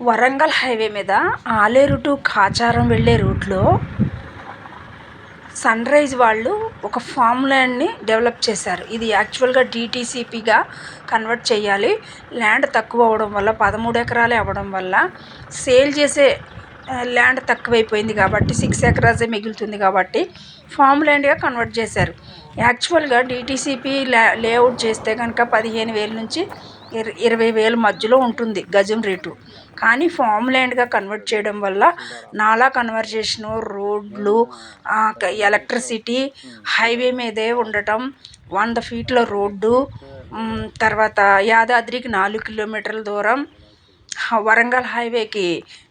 Warangal highway మీద Aleru to Kacharam వెళ్ళే రూట్లో సన్ రైజ్ వాళ్ళు ఒక ఫామ్ ల్యాండ్ని డెవలప్ చేశారు. ఇది యాక్చువల్గా డిటీసీపీగా కన్వర్ట్ చేయాలి. ల్యాండ్ తక్కువ అవ్వడం వల్ల పదమూడు ఎకరాలే అవ్వడం వల్ల సేల్ చేసే ల్యాండ్ తక్కువైపోయింది కాబట్టి సిక్స్ ఎకరాసే మిగులుతుంది కాబట్టి ఫామ్ ల్యాండ్గా కన్వర్ట్ చేశారు. యాక్చువల్గా డిటీసీపీ లే లేఅవుట్ చేస్తే కనుక పదిహేను వేల నుంచి ఇర ఇరవై వేల మధ్యలో ఉంటుంది గజం రేటు. కానీ ఫామ్ ల్యాండ్గా కన్వర్ట్ చేయడం వల్ల నాలా కన్వర్జేషను రోడ్లు ఎలక్ట్రిసిటీ హైవే మీదే ఉండటం వంద ఫీట్ల రోడ్డు తర్వాత యాదాద్రికి నాలుగు కిలోమీటర్ల దూరం వరంగల్ హైవేకి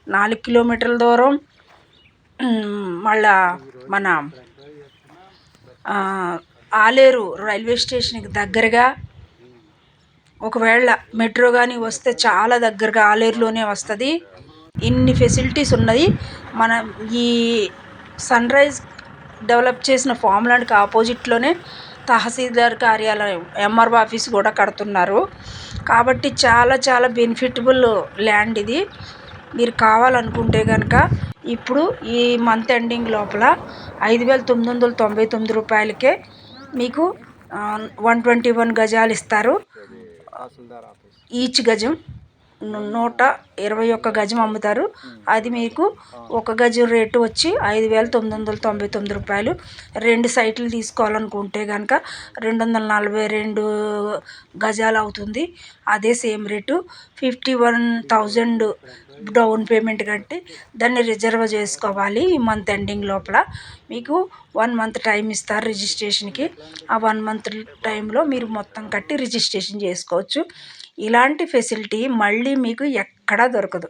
నాలుగు కిలోమీటర్ల దూరం మళ్ళా మన ఆలేరు రైల్వే స్టేషన్కి దగ్గరగా ఒకవేళ మెట్రో కానీ వస్తే చాలా దగ్గరగా ఆలేరులోనే వస్తుంది. ఇన్ని ఫెసిలిటీస్ ఉన్నది. మన ఈ సన్ రైజ్ డెవలప్ చేసిన ఫామ్ ల్యాండ్కి ఆపోజిట్లోనే తహసీల్దార్ కార్యాలయం ఎంఆర్ఓ ఆఫీస్ కూడా కడుతున్నారు. కాబట్టి చాలా చాలా బెనిఫిటబుల్ ల్యాండ్ ఇది. మీరు కావాలనుకుంటే కనుక ఇప్పుడు ఈ మంత్ ఎండింగ్ లోపల ఐదు వేల తొమ్మిది వందల తొంభై తొమ్మిది రూపాయలకే మీకు వన్ ట్వంటీ వన్ గజాలు ఇస్తారు. ఈచ్ గజం నూట ఇరవై ఒక్క గజం అమ్ముతారు. అది మీకు ఒక గజం రేటు వచ్చి ఐదు వేల తొమ్మిది వందల తొంభై తొమ్మిది రూపాయలు. రెండు సైట్లు తీసుకోవాలనుకుంటే కనుక రెండు వందల నలభై రెండు గజాలు అవుతుంది. అదే same rate. Fifty one thousand down payment కట్టి దాన్ని రిజర్వ్ చేసుకోవాలి ఈ మంత్ ఎండింగ్ లోపల. మీకు వన్ మంత్ టైం ఇస్తారు రిజిస్ట్రేషన్కి ఆ వన్ మంత్ టైంలో మీరు మొత్తం కట్టి రిజిస్ట్రేషన్ చేసుకోవచ్చు. ఇలాంటి ఫెసిలిటీ మళ్ళీ మీకు ఎక్కడా దొరకదు.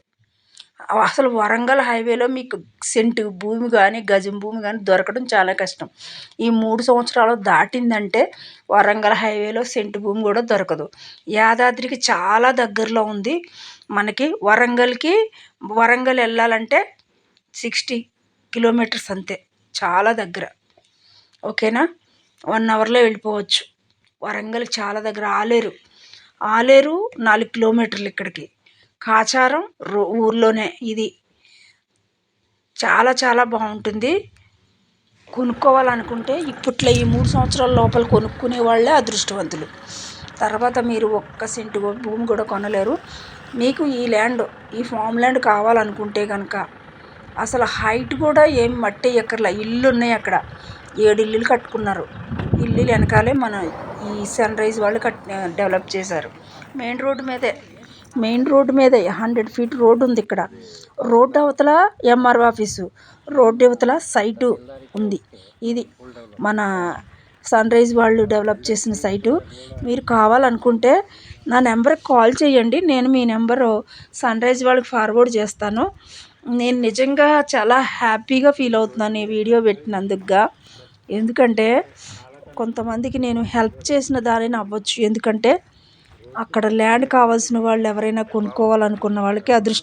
అసలు వరంగల్ హైవేలో మీకు సెంటు భూమి కానీ గజం భూమి కానీ దొరకడం చాలా కష్టం. ఈ మూడు సంవత్సరాలు దాటిందంటే వరంగల్ హైవేలో సెంటు భూమి కూడా దొరకదు. యాదాద్రికి చాలా దగ్గరలో ఉంది. మనకి వరంగల్కి వరంగల్ వెళ్ళాలంటే సిక్స్టీ కిలోమీటర్స్ అంతే చాలా దగ్గర. ఓకేనా? వన్ అవర్లో వెళ్ళిపోవచ్చు. వరంగల్ చాలా దగ్గర. ఆలేరు. ఆలేరు నాలుగు కిలోమీటర్లు ఇక్కడికి. కాచారం రో ఊర్లోనే ఇది. చాలా చాలా బాగుంటుంది. కొనుక్కోవాలనుకుంటే ఇప్పట్లో ఈ మూడు సంవత్సరాల లోపల కొనుక్కునే వాళ్ళే అదృష్టవంతులు. తర్వాత మీరు ఒక్క సెంటు భూమి కూడా కొనలేరు. మీకు ఈ ల్యాండ్ ఈ ఫామ్ ల్యాండ్ కావాలనుకుంటే కనుక అసలు హైట్ కూడా ఏం మట్టి ఎక్కర్లే. ఇల్లు ఉన్నాయి అక్కడ. ఏడు ఇల్లులు కట్టుకున్నారు. ఇల్లు వెనకాలే మన ఈ సన్ రైజ్ వాళ్ళు కట్ డెవలప్ చేశారు. మెయిన్ రోడ్డు మీదే. మెయిన్ రోడ్డు మీదే హండ్రెడ్ ఫీట్ రోడ్డు ఉంది ఇక్కడ. రోడ్డు అవతల M R O office road అవతల సైటు ఉంది. ఇది మన సన్ రైజ్ వాళ్ళు డెవలప్ చేసిన సైటు. మీరు కావాలనుకుంటే నా నెంబర్కి కాల్ చేయండి. నేను మీ నెంబరు సన్ రైజ్ వాళ్ళకి ఫార్వర్డ్ చేస్తాను. నేను నిజంగా చాలా హ్యాపీగా ఫీల్ అవుతున్నాను ఈ వీడియో పెట్టినందుకుగా. ఎందుకంటే కొంతమందికి నేను హెల్ప్ చేసిన దానిని అవ్వచ్చు ఎందుకంటే అక్కడ ల్యాండ్ కావాల్సిన వాళ్ళు ఎవరైనా కొనుక్కోవాలనుకున్న వాళ్ళకి అదృష్టం